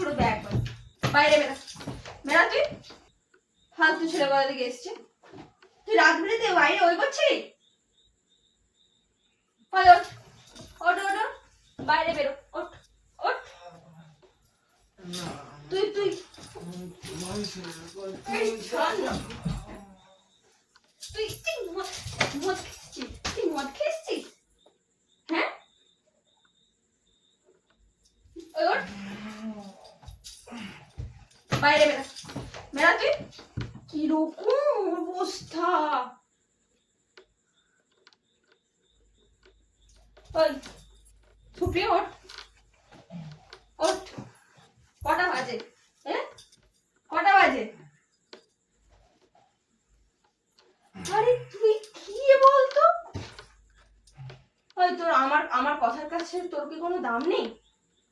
পুরো ব্যাগ বাইরে বেরা। বেরা তুই। ফালতু ছেলে কোথা থেকে এসছে। তুই রাত বেড়েতে বাইরে ওই করছিলি ওঠ। ওঠ। বাইরে বেরো। ওঠ ওঠ। তুই তুই। তুই তুই মদ তুই মদ খেয়েছিস হ্যাঁ ওই ওঠ। বাইরে তুই কীরকম অবস্থা? ওই কটা বাজে? হ্যাঁ কটা বাজে? আরে তুই কি বলতো? ওই তোর আমার আমার কথার কাছে তোর কি কোনো দাম নেই?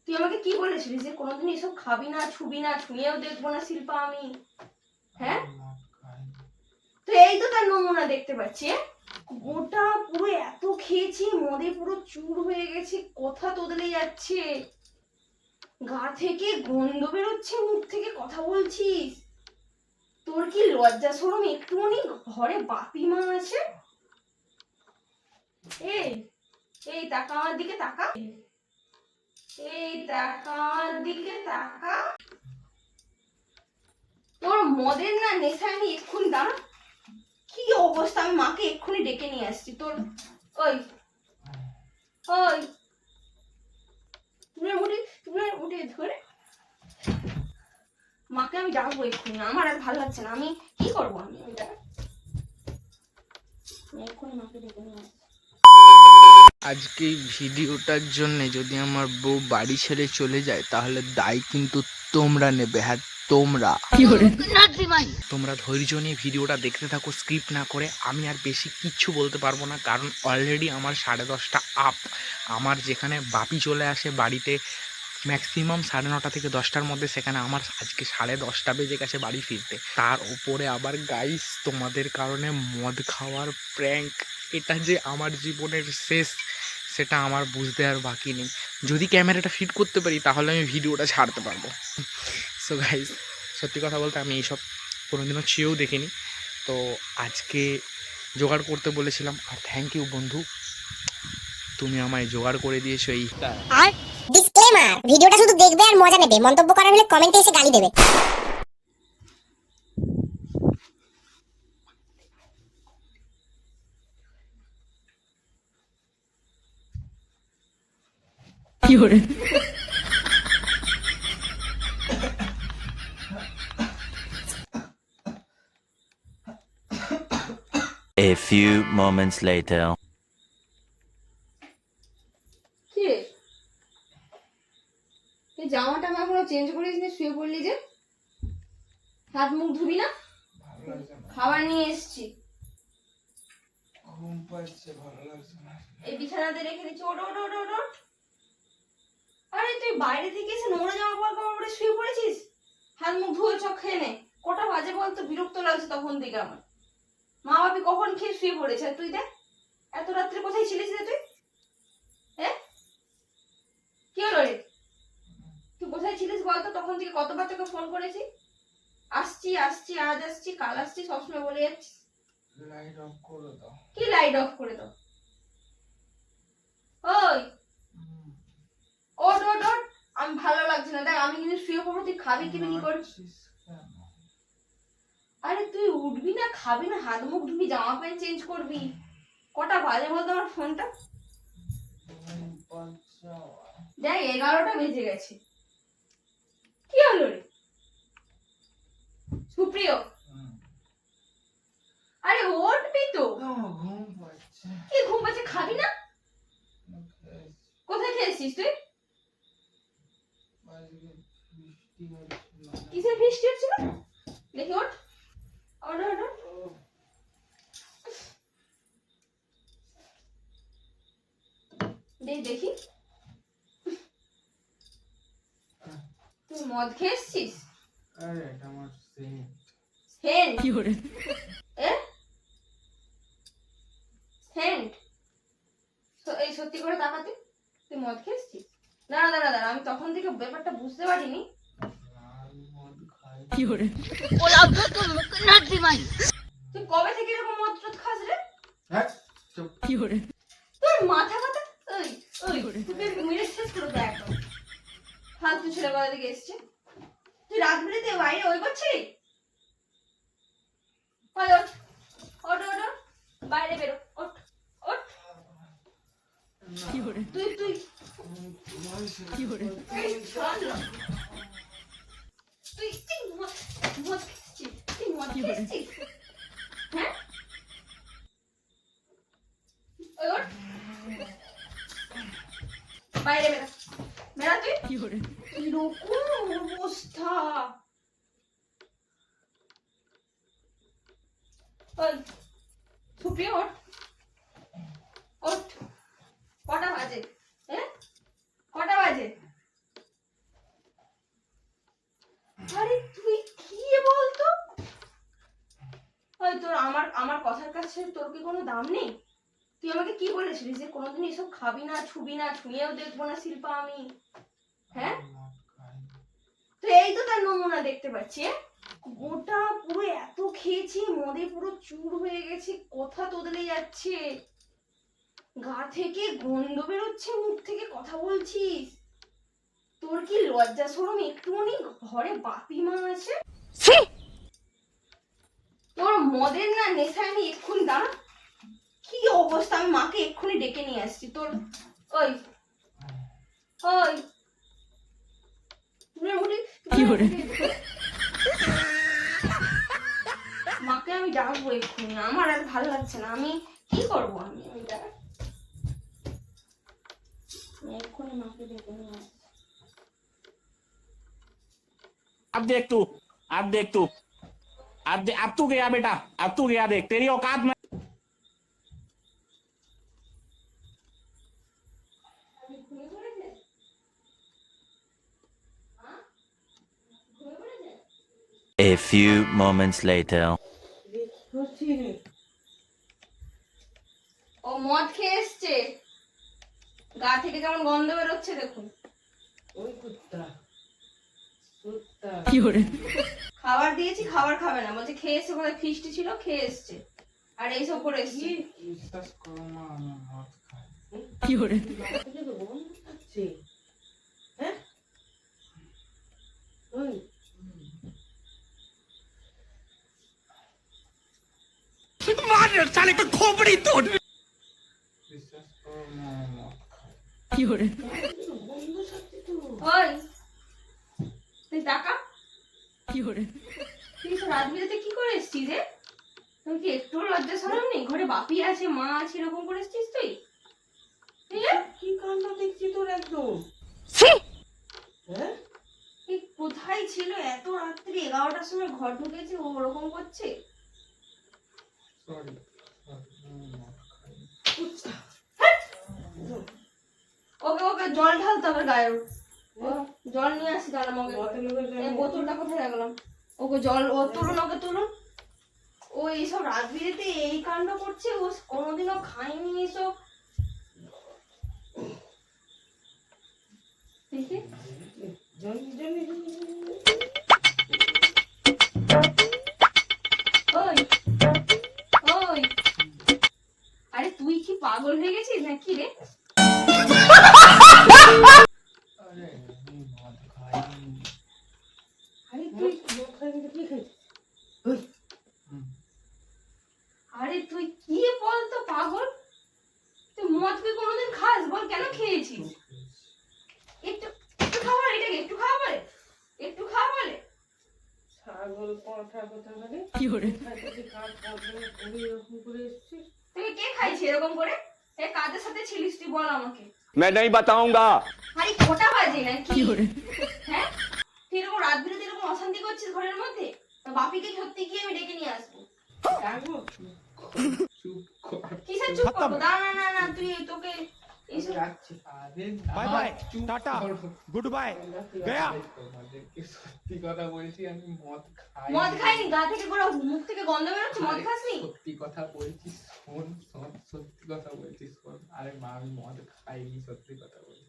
তুই আমাকে কি বলেছিলি যে কোনোদিন এসব খাবি না, ছুবি না, ছুঁয়েও দেখব না শিল্পা আমি? হ্যাঁ? তো এই তো তার নমুনা দেখতে পাচ্ছি হ্যাঁ? গোটা পুরো এত খেয়েছি, মদে পুরো চুর হয়ে গেছে, কথা তোদলে যাচ্ছে। গা থেকে গন্ধ বেরোচ্ছে, মুখ থেকে কথা বলছিস। তোর কি লজ্জা সরম একটুখানি ঘরে বাপি মা আছে? এই এই তাকা, আমার দিকে তাকা। এই তাকা দিকে তাকা। তোর মদের না নেশায় আমি এক্ষুনি দাঁড়া। কি অবস্থা? আমি মাকে এক্ষুনি ডেকে নিয়ে আসছি। তোর ওই ওই তুমি উঠে তুমি উঠে ধরে। মাকে আমি ডাকবো এক্ষুনি। আমার আর ভালো লাগছে না। আমি কি করব আমি? দাঁড়া। এক্ষুনি মাকে ডেকে নিয়ে আসছি। আজকে এই ভিডিওটার জন্যে যদি আমার বউ বাড়ি ছেড়ে চলে যায় তাহলে দায় কিন্তু তোমরা নেবে হ্যাঁ তোমরা। তোমরা ধৈর্য নিয়ে ভিডিওটা দেখতে থাকো স্ক্রিপ্ট না করে। আমি আর বেশি কিচ্ছু বলতে পারব না কারণ অলরেডি আমার সাড়ে দশটা আপ আমার যেখানে বাপি চলে আসে বাড়িতে ম্যাক্সিমাম সাড়ে নটা থেকে দশটার মধ্যে সেখানে আমার আজকে সাড়ে দশটা বেজে গেছে বাড়ি ফিরতে। তার ওপরে আবার গাইস তোমাদের কারণে মদ খাওয়ার প্র্যাঙ্ক এটা যে আমার জীবনের শেষ সেটা আমার বুঝতে আর বাকি নেই। যদি ক্যামেরাটা ফিট করতে পারি, তাহলে আমি ভিডিওটা ছাড়তে পারব। সো গাইস সত্যি কথা বলতে আমি এইসব কোনোদিনও চেয়েও দেখিনি। তো আজকে জোগাড় করতে বলেছিলাম। আর থ্যাংক ইউ বন্ধু, তুমি আমায় জোগাড় করে দিয়েছ এই ডিসক্লেমার ভিডিওটা শুধু দেখবে আর মজা নেবে। মন্তব্য করার হলে কমেন্টে এসে গালি দেবে। A few moments later. জামাটা আমি এখনও চেঞ্জ করিস নি শুয়ে পড়লি যে। হাত মুখ ধুবি না? খাবার নিয়ে এসছি। ঘুম পাচ্ছে ভালো লাগছে না। এই বিছানাতে রেখে দিচ্ছি। ওটো ওটো ওটো ওটো আরে তুই বাইরে থেকে এসে নোংরা জামা কাপড় কাপড় পরে শুয়ে পড়েছিস? হাত মুখ ধুয়ে চোখ খেয়ে নে। কটা বাজে বলতো? বিরক্ত লাগছে তখন থেকে আমার। মা বাপি কখন খেয়ে শুয়ে পড়েছে? আর তুই দেখ এত রাত্রে কোথায় ছিলিস রে তুই? হ্যাঁ কি হলো রে? তুই কোথায় ছিলিস বলতো? তখন থেকে কতবার তোকে ফোন করেছি? আসছি আসছি আজ আসছি কাল আসছি সবসময় বলে যাচ্ছিস। লাইট অফ করে দাও। কি লাইট অফ করে দাও? ওই ওট ওট ওট আমি ভালো লাগছে না। দেখ আমি কিন্তু শুয়ে পড়ব তুই খাবি কি কি করছিস আরে তুই উঠবি না খাবি না হাত মুখ ধুবি জামা প্যান্ট চেঞ্জ করবি। কটা বাজে বলতো আমার ফোনটা? দেখ এগারোটা বেজে গেছে। কি হলো রে? সুপ্রিয়। আরে উঠবি তো। কি ঘুম পাচ্ছে? খাবি না? কোথায় খেয়েছিস তুই? কিসের বৃষ্টি হচ্ছিল? দেখি ওঠ। ওঠ ওঠ। দেখ দেখি। তুই মদ খেয়ে এসছিস আরে এটা আমার সেম সেন্ট? এ সেন্ট তো এই সত্যি করে তাকাতে তুই মদ খেয়ে এসছিস দাঁড়া দাঁড়া দাঁড়া আমি তখন থেকে ব্যাপারটা বুঝতে পারিনি। তুই কবে থেকে এরকম মদ টদ খাস রে? হ্যাঁ তোর মাথা কথা? ওই ওই তুই মেরে শেষ করে একদম। ফালতু ছেলে কোথা থেকে এসছে। তুই রাত বেরিতে বাইরে ওই করছিলি ওই ওঠ ওঠ ওঠ ওঠ। বাইরে বেরো ওঠ ওঠ তুই তুই এই, শোন না। তুই তুই মদ মদ খেয়েছিস তুই মদ খেয়েছিস হ্যাঁ বাইরে বেরো বেরা তুই কীরকম অবস্থা সুপ্রিয় ওঠ কটা বাজে হ্যাঁ কটা বাজে আরে তুই কি বলতো ওই তোর আমার কথার কাছে তোর কি কোনো দাম নেই? তুই আমাকে কি বলেছিলিস যে কোনোদিন এসব খাবি না, ছুবি না, ছুঁয়েও দেখব না শিল্পা আমি? হ্যাঁ? তো এই তো তার নমুনা দেখতে পাচ্ছি গোটা পুরো এত খেয়েছি, মদে পুরো চুর হয়ে গেছে, কথা তোদলে যাচ্ছে। গা থেকে গন্ধ বেরোচ্ছে, মুখ থেকে কথা বলছিস। তোর কি লজ্জা সরম একটুখানি ঘরে বাপি মা আছে? তোর মদের না নেশায় আমি এক্ষুনি দাঁড়া। কি অবস্থা? আমি মাকে এক্ষুনি ডেকে নিয়ে আসছি। তোর ওই ওই। মাকে আমি ডাকবো এক্ষুনি। আমার আর ভালো লাগছে না। আমি কি করব আমি? এটা এক্ষুনি মাকে ডেকে নিয়ে আসছি। আর একটু আর একটু। अब दे, अब तू गया बेटा अब तू गया देख तेरी औकात में আমি ঘুমিয়ে পড়েছে হ্যাঁ ঘুমিয়ে পড়েছে A few moments later. ও মদ খেয়ে এসছে গা থেকে কেমন গন্ধ বেরোচ্ছে দেখুন ওই কুত্তা কুত্তা খাবার দিয়েছি খাবার খাবে না। বলছে খেয়ে এসছে কোথায়? ফিস্টি ছিল খেয়ে এসছে। আর এইসব করে এসছে। বিশ্বাস করো গন্ধ পাচ্ছে হ্যাঁ ওই বিশ্বাস করো মা আমি মদ খাই গন্ধ ছাড়ছে তো ওই তুই টাকা তুই তো রাত কি করে এসছিস রে? তুই কি একটু লজ্জা সরম নেই? ঘরে বাপি আছে মা আছে এরকম করে এসছিস তুই? তুই কি কাণ্ড দেখছি তোর একদম? হ্যাঁ? কোথায় ছিল? এত রাত্রি এগারোটার সময় ঘর ঢুকেছে ও ওরকম করছে? ওকে ওকে জল ঢালতে হবে গায়ে। ও, জল নিয়ে আসি তাহলে মগে বোতলটা কোথায় রাখলাম? ওকে জল, ও তুলুন, ওকে তুলুন। ও এইসব রাজবিরেতে এই কাণ্ড করছে, ও কোনোদিনও খায়নি এসব। দেখি। তুই কে খাইছিস এরকম করে এ কাদের সাথে ছিলিস তুই বল আমাকে मैं नहीं बताऊंगा আরে কটা বাজে নাকি হ্যাঁ তুই এরকম রাত বিরতি এরকম অশান্তি করছিস ঘরের মধ্যে তো বাপিকে সত্যি গিয়ে আমি ডেকে নিয়ে আসবো ডাকবো চুপ কর কিসের চুপ করবো দাঁড়া না না না তুই তোকে এইসব bye bye tata good bye Gaya সত্যি কথা বলছি আমি মদ খাই মদ খাইনি গা থেকে পুরো মুখ থেকে গন্ধ মদ খাসনি? সত্যি কথা বলছি শোন শোন সত্যি কথা বলছি শোন। আরে মা আমি মদ খাইনি সত্যি কথা বলছি।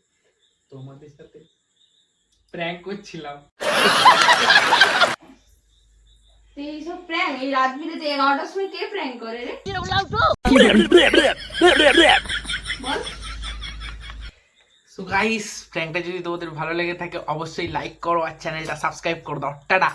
তোমাদের সাথে প্র্যাঙ্ক করছিলাম। এইসব প্র্যাঙ্ক এই রাত এগারোটার সময় কে প্র্যাঙ্ক করে রে? বল। সো গাইস প্র্যাঙ্কটা যদি তোমাদের ভালো লেগে থাকে, অবশ্যই লাইক করো আর চ্যানেলটা সাবস্ক্রাইব করে দাও। টাটা!